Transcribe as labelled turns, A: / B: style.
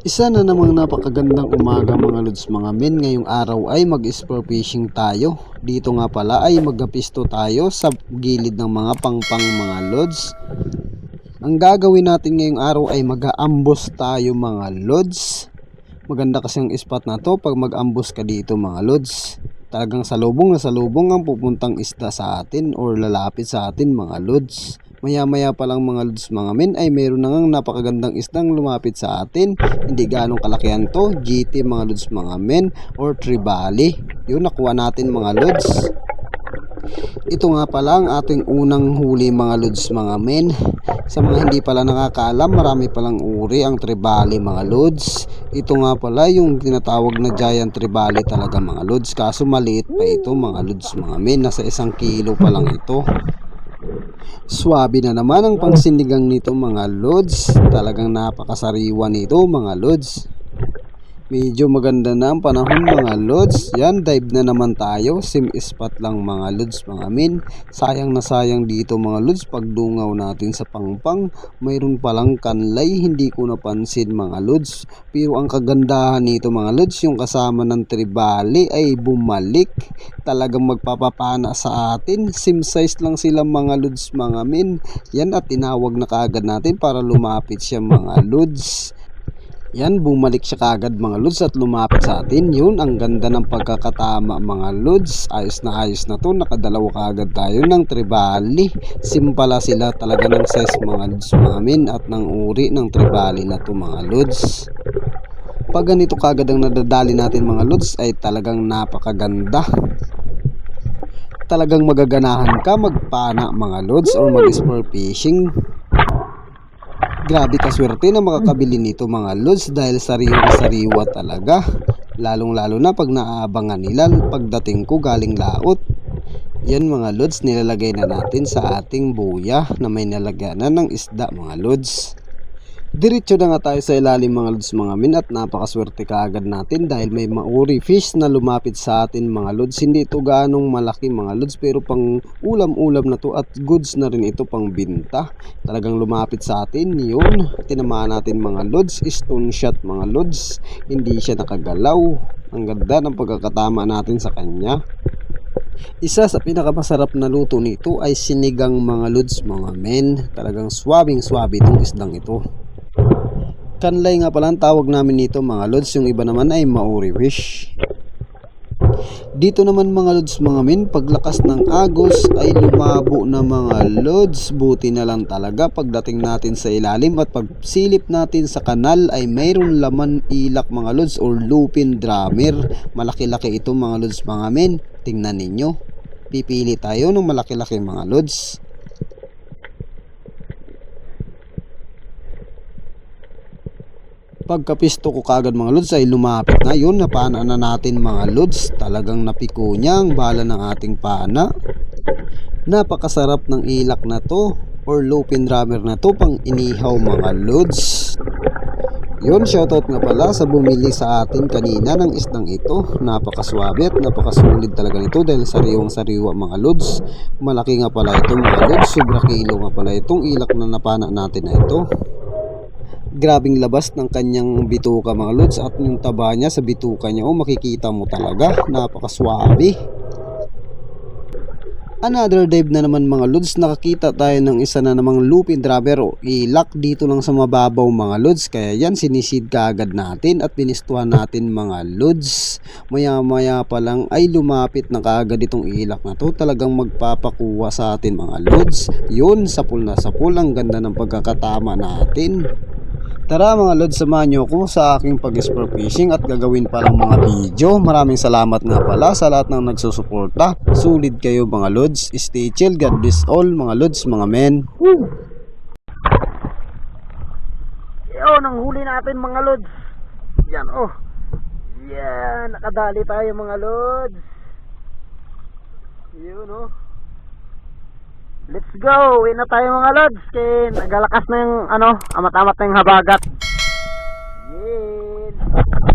A: Isa na namang napakagandang umaga mga lods mga men ngayong araw ay mag-sport fishing tayo. Dito nga pala ay magapisto tayo sa gilid ng mga pangpang mga lods. Ang gagawin natin ngayong araw ay mag-aambos tayo mga lods. Maganda kasi ang spot na to pag mag-ambos ka dito mga lods. Talagang salubong na salubong ang pupuntang isda sa atin or lalapit sa atin mga lods. Maya maya pa lang mga lods mga men ay mayroon na ngang napakagandang isdang lumapit sa atin. Hindi ganong kalakihan to. GT mga lods mga men or Tribali. Yun nakuha natin mga lods. Ito nga pala ang ating unang huli mga lods mga men. Sa mga hindi pala nakakaalam, marami palang uri ang tribali mga lods. Ito nga pala yung tinatawag na giant tribali talaga mga lods. Kaso maliit pa ito mga lods mga men. Nasa isang kilo pa lang ito. Swabe na naman ang pangsinigang nito mga lods. Talagang napakasariwa nito mga lods. Medyo maganda na ang panahon mga lods. Yan, dive na naman tayo. Sim spot lang mga lods mga min. Sayang na sayang dito mga lods. Pag dungaw natin sa pangpang, mayroon palang kanlay. Hindi ko napansin mga lods. Pero ang kagandahan nito mga lods, yung kasama ng tribali ay bumalik. Talagang magpapapana sa atin. Sim size lang sila mga lods mga min. Yan at tinawag na kaagad natin para lumapit siya mga lods. Yan, bumalik siya kagad mga lods at lumapit sa atin. Yun, ang ganda ng pagkakatama mga lods. Ayos na ayos na to. Nakadalawa kagad tayo ng tribali. Simpala sila talaga ng size mga lods namin at ng uri ng tribali na to mga lods. Pag ganito kagad ang nadadali natin mga lods ay talagang napakaganda. Talagang magaganahan ka magpana mga lods or mag-sport fishing Grabe kaswerte na makakabili nito mga lods dahil sariwa-sariwa talaga. Lalong-lalo na pag naaabangan nila pagdating ko galing laot. Yan mga lods, nilalagay na natin sa ating buya na may nalagyanan ng isda mga lods. Diretso na nga tayo sa ilalim mga lods mga min at napakaswerte kaagad natin dahil may mauri fish na lumapit sa atin mga lods. Hindi ito ganong malaki mga lods pero pang ulam-ulam na to at goods na rin ito pang binta. Talagang lumapit sa atin yun. Tinamaan natin mga lods, stone shot mga lods. Hindi siya nakagalaw. Ang ganda ng pagkakatama natin sa kanya. Isa sa pinakamasarap na luto nito ay sinigang mga lods mga men. Talagang swabing swabe itong isdang ito. Kanlay nga pala tawag namin nito mga lods. Yung iba naman ay mauri fish. Dito naman mga lods mga men, paglakas ng agos ay lumabo na mga lods. Buti na lang talaga pagdating natin sa ilalim at pagsilip natin sa kanal ay mayroon laman ilak mga lods or lupin drummer. Malaki-laki ito mga lods mga men. Tingnan ninyo. Pipili tayo ng malaki-laki mga lods. Pagkapisto ko kagad mga lods ay lumapit na. Yun napana na natin mga lods. Talagang napiko niya. Ang bala ng ating pana. Napakasarap ng ilak na to or lupin drummer na to pang inihaw mga lods. Yun shoutout nga pala sa bumili sa atin kanina ng isdang ito. Napakaswabe at napakasulit talaga nito dahil sariwang sariwa mga lods. Malaki nga pala ito mga lods. Sobra kilo nga pala itong ilak na napana natin na ito grabing labas ng kanyang bituka mga lods at yung taba niya sa bituka niya oh makikita mo talaga napakaswabe Another dive na naman mga lods, nakakita tayo ng isa na namang lupin driver o ilak dito lang sa mababaw mga lods. Kaya yan sinisid kaagad natin at pinistuhan natin mga lods. Maya maya pa lang ay lumapit na kaagad itong ilak na to. Talagang magpapakuha sa atin mga lods. Yun, sapul na sapul. Ang ganda ng pagkakatama natin. Tara mga lods, samahan nyo ako sa aking pag-sport fishing at gagawin pa lang mga video. Maraming salamat nga pala sa lahat ng nagsusuporta. Sulit kayo mga lods. Stay chill, God bless all mga lods, mga men.
B: Yun, ang huli natin mga lods. Yan, oh. Yan, nakadali tayo mga lods. Yun, oh. Let's go! Uwi na tayo mga lods. Kaya nagalakas na yung ano, amat-amat na yung habagat. Yeah!